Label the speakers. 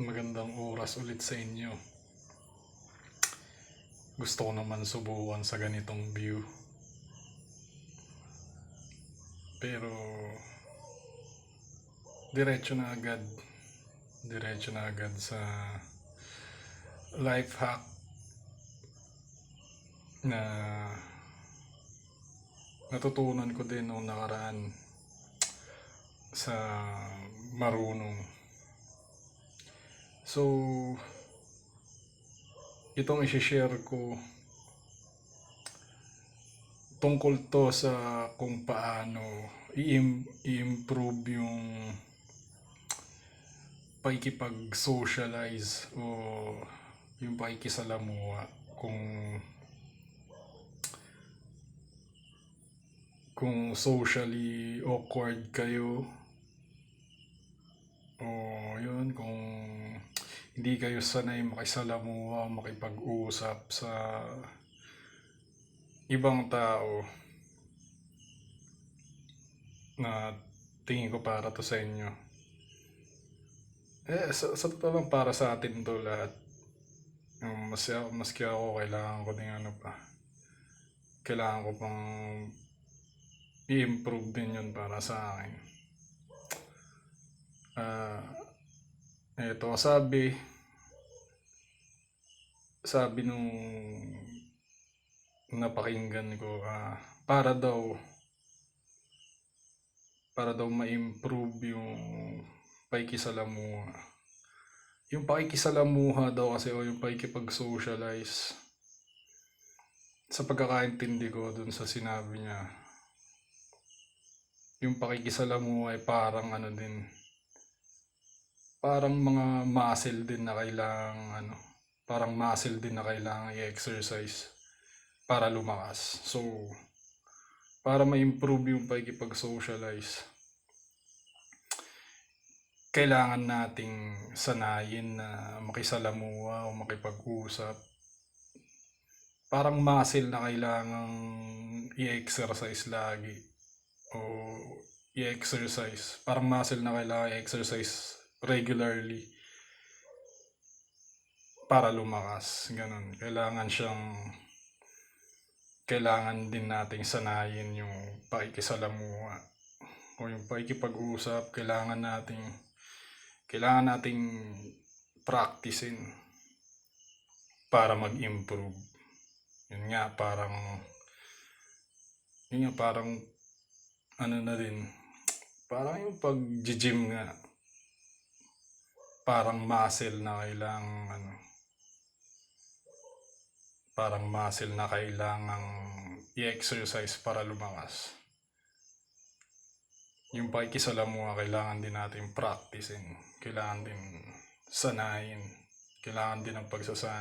Speaker 1: magandang oras ulit sa inyo. Gusto ko naman subukan sa ganitong view. Pero diretso na agad. Diretso na agad sa life hack na natutunan ko din noong nakaraan sa marunong. So, itong isi-share ko tungkol to sa kung paano i-im- i-improve yung pakikipag-socialize o yung pakikisalamuha kung kung socially awkward kayo o yun kung hindi kayo sanay makisalamuha makipag-usap sa ibang tao na tingin ko para to sa inyo. Eh, sa, sa totoo lang para sa atin to lahat. Yung mas, maski ako, kailangan ko din ano pa. Kailangan ko pang i-improve din yun para sa akin. Ah, eto, sabi, sabi nung napakinggan ko, ah, para daw, para daw ma-improve yung pakikisalamuha. Yung pakikisalamuha daw kasi o yung pakikipag-socialize sa pagkakaintindi ko dun sa sinabi niya yung pakikisalamuha ay parang ano din parang mga muscle din na kailangang ano parang muscle din na kailangan i-exercise para lumakas so para ma-improve yung pakikipag-socialize kailangan nating sanayin na makisalamuha o makipag-usap. Parang muscle na kailangang i-exercise lagi o i-exercise. Parang muscle na kailangan i-exercise regularly para lumakas. Ganun. Kailangan siyang kailangan din nating sanayin yung pakikisalamuha o yung pakikipag-usap. Kailangan nating kailangan nating practicein para mag-improve. Yun nga, parang yun nga, parang ano na din, parang yung pag-gym nga, parang muscle na kailangang ano, parang muscle na kailangang i-exercise para lumakas. Yung pakikisalamuha, kailangan din natin practicein. Kailangan din sanayin. Kailangan din ng pagsasanay.